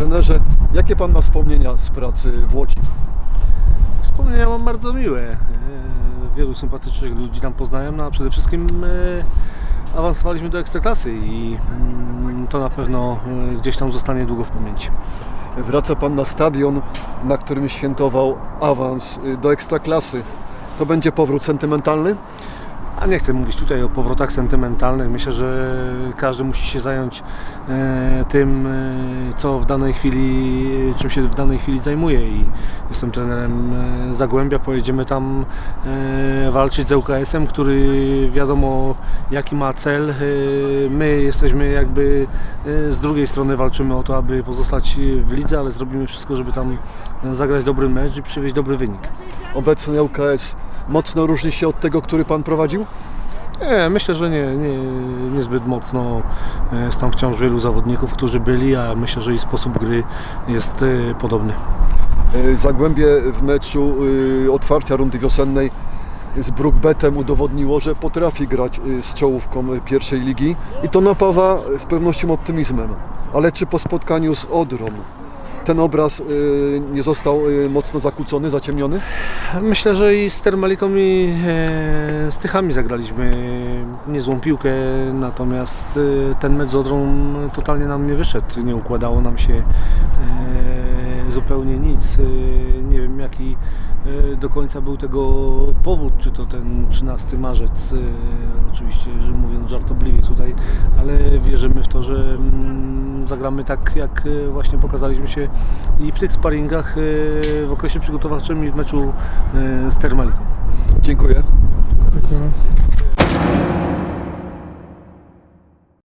trenerze, jakie Pan ma wspomnienia z pracy w Łodzi? Wspomnienia mam bardzo miłe. E, Wielu sympatycznych ludzi tam poznałem, no a przede wszystkim e, awansowaliśmy do Ekstraklasy i mm, to na pewno e, gdzieś tam zostanie długo w pamięci. Wraca Pan na stadion, na którym świętował awans y, do Ekstraklasy. To będzie powrót sentymentalny? A nie chcę mówić tutaj o powrotach sentymentalnych. Myślę, że każdy musi się zająć e, tym, e, co w danej chwili, czym się w danej chwili zajmuje. I jestem trenerem e, Zagłębia. Pojedziemy tam e, walczyć z ŁKS-em, który wiadomo jaki ma cel. E, my jesteśmy jakby e, z drugiej strony walczymy o to, aby pozostać w lidze, ale zrobimy wszystko, żeby tam zagrać dobry mecz i przywieźć dobry wynik. Obecny ŁKS mocno różni się od tego, który Pan prowadził? Nie, myślę, że nie, nie, niezbyt mocno. Jest tam wciąż wielu zawodników, którzy byli, a myślę, że i sposób gry jest e, podobny. Y, Zagłębie w meczu y, otwarcia rundy wiosennej z Brookbetem udowodniło, że potrafi grać z czołówką pierwszej ligi i to napawa z pewnością optymizmem. Ale czy po spotkaniu z Odrą ten obraz y, nie został y, mocno zakłócony, zaciemniony? Myślę, że i z Termaliką i e, z Tychami zagraliśmy niezłą piłkę, natomiast e, ten mecz z Odrą totalnie nam nie wyszedł. Nie układało nam się e, zupełnie nic. E, nie wiem jaki e, do końca był tego powód, czy to ten 13 marzec, e, oczywiście, że mówiąc żartobliwie tutaj, ale wierzymy w to, że mm, zagramy tak, jak właśnie pokazaliśmy się i w tych sparingach w okresie przygotowawczym i w meczu z Termaliką. Dziękuję.